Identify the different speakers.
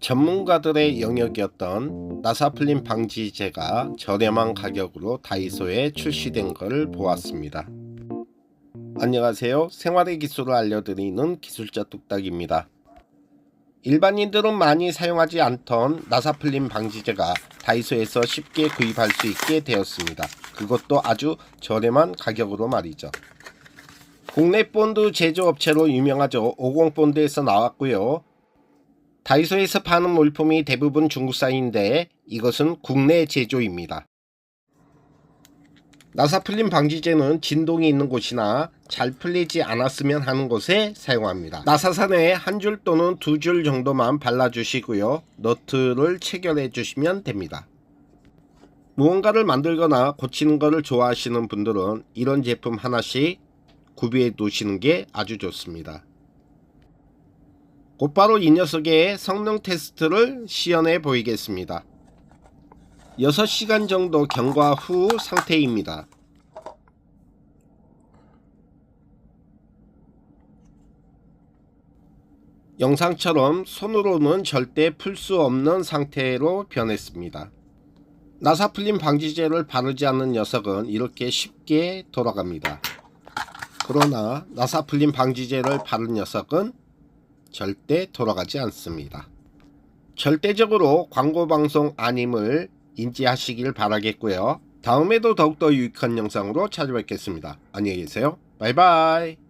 Speaker 1: 전문가들의 영역이었던 나사플린 방지제가 저렴한 가격으로 다이소에 출시된 것을 보았습니다. 안녕하세요. 생활의 기술을 알려드리는 기술자 뚝딱입니다. 일반인들은 많이 사용하지 않던 나사플린 방지제가 다이소에서 쉽게 구입할 수 있게 되었습니다. 그것도 아주 저렴한 가격으로 말이죠. 국내 본드 제조업체로 유명하죠. 50본드에서 나왔고요. 다이소에서 파는 물품이 대부분 중국산인데 이것은 국내 제조입니다. 나사플린 방지제는 진동이 있는 곳이나 잘 풀리지 않았으면 하는 곳에 사용합니다. 나사산에 한 줄 또는 두 줄 정도만 발라주시고요. 너트를 체결해 주시면 됩니다. 무언가를 만들거나 고치는 것을 좋아하시는 분들은 이런 제품 하나씩 구비해 두시는 게 아주 좋습니다. 곧바로 이 녀석의 성능 테스트를 시연해 보이겠습니다. 6시간 정도 경과 후 상태입니다. 영상처럼 손으로는 절대 풀 수 없는 상태로 변했습니다. 나사플린 방지제를 바르지 않는 녀석은 이렇게 쉽게 돌아갑니다. 그러나 나사플린 방지제를 바른 녀석은 절대 돌아가지 않습니다. 절대적으로 광고 방송 아님을 인지하시길 바라겠고요. 다음에도 더욱더 유익한 영상으로 찾아뵙겠습니다. 안녕히 계세요. 바이바이.